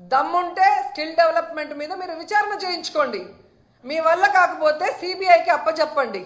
దమ్ముంటే skill development మీద మీరు విచారణ చేయించుకోండి. మీ వల్ల కాకపోతే సిబిఐకి అప్పచెప్పండి